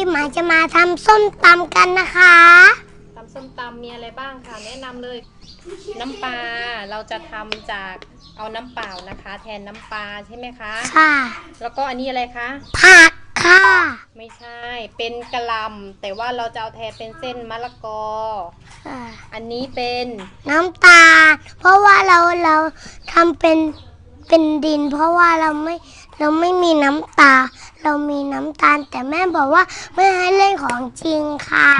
นี้หมายจะมาทำส้มตำกันนะคะตำส้มตำมีอะไรบ้างค่ะแนะนำเลย น้ำปลาเราจะทำจากเอาน้ำเปล่านะคะ แทนน้ำปลาใช่ไหมคะ ค่ะแล้วก็อันนี้อะไรคะผักค่ะ ไม่ใช่เป็นกะหล่ำแต่ว่าเราจะเอาแทนเป็นเส้นมะละกอค่ะอันนี้เป็นน้ำตาลเพราะว่าเราเราทำเป็นเป็นดิน เพราะว่าเราไม่ เราไม่มีน้ำตา เรามีน้ำตาล แต่แม่บอกว่าไม่ให้เล่นของจริงค่ะ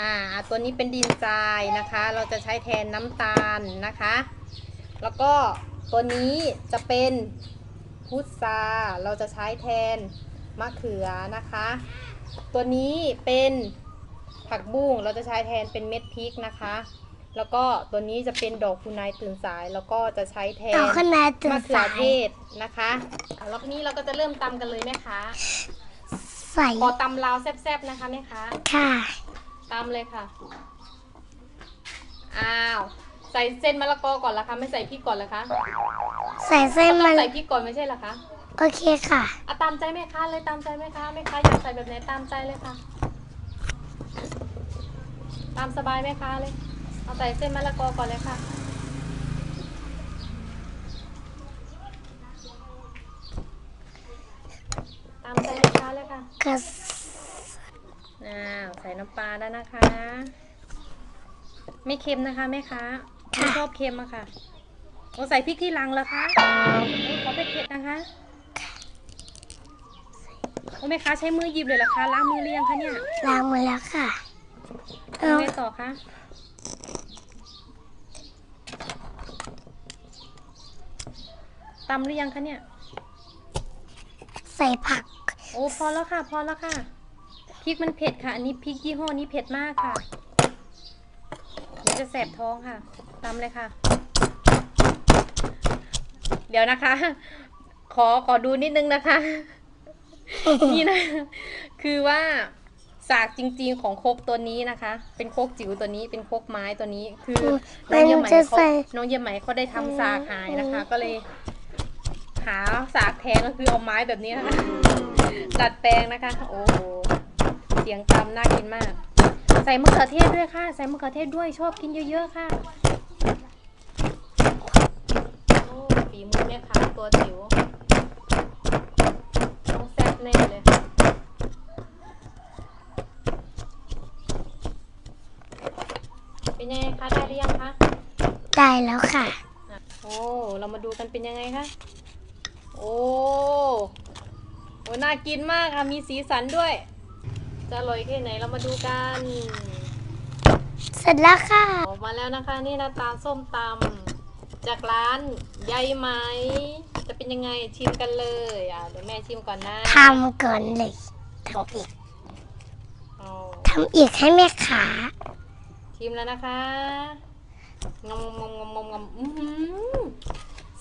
อ่า ตัวนี้เป็นดินทรายนะคะ เราจะใช้แทนน้ำตาลนะคะ แล้วก็ตัวนี้จะเป็นพุทราเราจะใช้แทนมะเขือนะคะ ตัวนี้เป็นผักบุ้งเราจะใช้แทนเป็นเม็ดพริกนะคะ แล้วก็ตัวนี้จะเป็นดอกคูนายตื่นสาย แล้วก็จะใช้แทนต่อขนาดตื่นมะเขือสายเทศนะคะแล้วนี้เราก็จะเริ่มตำกันเลยแม่ค้าใส่ขอตำลาวแซ่บๆนะคะแม่ค้าค่ะตามเลยค่ะอ้าวใส่เส้นมะละกอก่อนละคะ ไม่ใส่พริกก่อนละคะใส่เส้นต้มัองนใส่พริกก่อนไม่ใช่เหรอคะโอเคค่ะอะตามใจแม่ค้าเลยตามใจแม่ค้าแม่ค้าอยากใส่แบบไหนตามใจเลยค่ะ ตามสบายแม่ค้าเลย เอาใส่เส้นมะละกอก่อนเลยค่ะ ตามใจแม่ค้าเลยค่ะกระอ้าวใส่น้ำปลาแล้วนะคะ ไม่เค็มนะคะแม่ค้าไม่ชอบเค็มอะค่ะโอ้ใส่พริกที่หลังเหรอคะโอ้ขอเผ็ดๆนะคะโอ้แม่ค้าใช้มือหยิบเลยเหรอคะล้างมือหรือยังคะเนี่ยล้างมาแล้วค่ะเอาทำไงต่อคะ ตำหรือยังคะเนี่ย ใส่ผัก โอ้พอแล้วค่ะ พอแล้วค่ะ พริกมันเผ็ดค่ะ อันนี้พริกยี่ห้อนี้เผ็ดมากค่ะเดี๋ยวจะแสบท้องค่ะตำเลยค่ะ เดี๋ยวนะคะ ขอขอดูนิดนึงนะคะ นี่นะ คือว่าสากจริงๆของโคกตัวนี้นะคะ เป็นโคกจิ๋วตัวนี้ เป็นโคกไม้ตัวนี้ คือน้องเยี่ยมไหมมันจะเขาใส่น้องเยี่ยมไหมเขาได้ทำสากหายนะคะ ก็เลย หาสากแทนก็คือเอาไม้แบบนี้นะคะดัดแปลงนะคะ โอ้โหเสียงตำน่ากินมาก ใส่มะเขือเทศด้วยค่ะ ใส่มะเขือเทศด้วยชอบกินเยอะๆค่ะโอ้ฝีมือแม่ค้าตัวจิ๋วต้องแซ่บแน่เลยเป็นยังไงคะได้หรือยังคะ ได้แล้วค่ะอะโอ้ เรามาดูกันเป็นยังไงคะ โอ้โหน่ากินมากค่ะ มีสีสันด้วย จะอร่อยแค่ไหนเรามาดูกัน เสร็จแล้วค่ะ ออกมาแล้วนะคะ นี่หน้าตาส้มตำจากร้านยายไหม จะเป็นยังไงชิมกันเลยอะเดี๋ยวแม่ชิมก่อนนะทำก่อนเลยทำอีกเอาทำอีกให้แม่ขาชิมแล้วนะคะงมงมงมงมงมอื้อหือ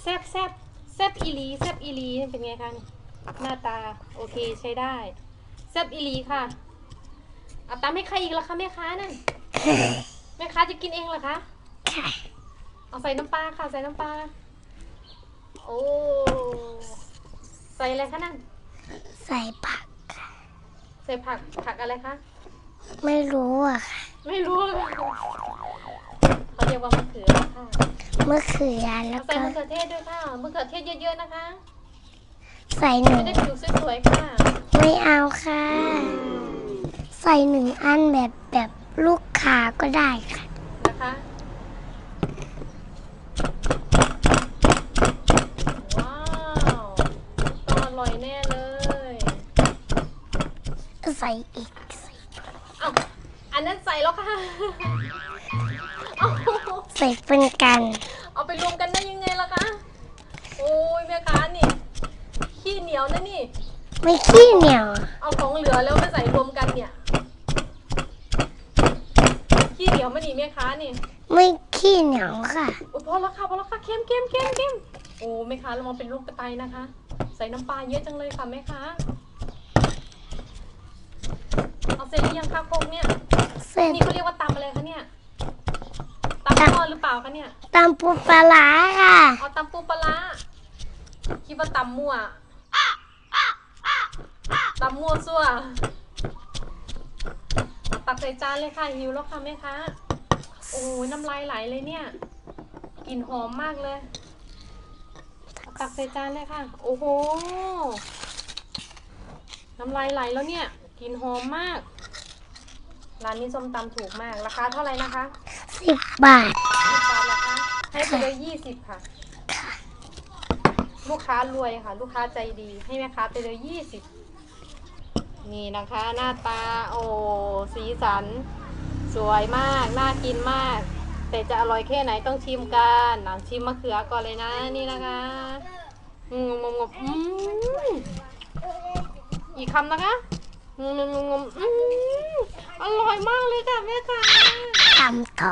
แซ่บแซ่บ แซ่บอีหลีแซ่บอีหลีเป็นไงคะหน้าตาโอเคใช้ได้แซ่บอีหลีค่ะเอาตามให้ใครอีกล่ะคะแม่ค้านั่นแม่ค้าจะกินเองเหรอคะค่ะเอาใส่น้ำปลาค่ะใส่น้ำปลาโอ้ใส่อะไรคะนั่นใส่ผักใส่ผักผักอะไรคะไม่รู้อะค่ะไม่รู้เลย เขาเรียกว่ามะเขือค่ะมะเขือแล้เอาวใส่ก็มะเขือเทศด้วยค่ะมะเขือเทศเยอะๆนะคะใส่หนึ่จะงได้ผิวสวยๆค่ะไม่เอาค่ะ ใส่หนึ่งอันแบบแบบลูกขาก็ได้ค่ะ นะคะว้าวต้องอร่อยแน่เลยใส่อีกใส่ เอ้าอันนั้นใส่แล้วค่ะเอ้า ใส่เป็นกัน เอาไปรวมกันได้ยังไงล่ะคะ โอ้ยแม่ค้านี่ ขี้เหนียวนะนี่ ไม่ขี้เหนียว เอาของเหลือแล้วมาใส่รวมกันเนี่ย ขี้เหนียวมานี่แม่ค้านี่ ไม่ขี้เหนียวค่ะ โอ้ยพอแล้วค่ะพอแล้วค่ะเข้มเข้มเข้มเข้มโอ้แม่ค้าระวังเป็นลูกกระไตนะคะ ใส่น้ำปลาเยอะจังเลยค่ะแม่ค้า เอาเสร็จหรือยังคะโคกเนี่ย เสร็จ นี่เขาเรียกว่าตำอะไรคะเนี่ย ตำทอดหรือเปล่าคะเนี่ยตำปูปลาร้าค่ะ เอาตำปูปลาร้าคิดว่าตำมั่วตำมั่วซั่วตักใส่จานเลยค่ะหิวแล้วค่ะแม่ค้าโอ้ยน้ำลายไหลเลยเนี่ยกลิ่นหอมมากเลยตักใส่จานเลยค่ะ โอ้โหน้ำลายไหลแล้วเนี่ยกลิ่นหอมมาก ร้านนี้ส้มตำถูกมาก ราคาเท่าไหร่นะคะสิบบาทสิบบาทเหรอคะให้ไปเลยยี่สิบค่ะ ลูกค้ารวยค่ะ ลูกค้าใจดี ให้แม่ค้าไปเลยยี่สิบนี่นะคะ หน้าตาโอ้สีสัน สวยมาก น่ากินมาก แต่จะอร่อยแค่ไหนต้องชิมกันหนังชิมมะเขือก่อนเลยนะนี่นะคะงมงมงมอืมอีกคำนะคะงมงมงม อืมอร่อยมากเลยค่ะแม่ค้าทำต่อ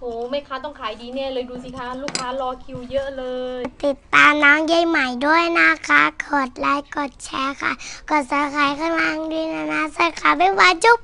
โอ้แม่ค้าต้องขายดีแน่เลยดูสิคะลูกค้ารอคิวเยอะเลย ติดตามน้องยายใหม่ด้วยนะคะ กดไลค์ กดแชร์ค่ะ กดซับสไครต์ข้างล่างด้วยนะนะสวัสดีค่ะบ๊ายบายจุ๊บ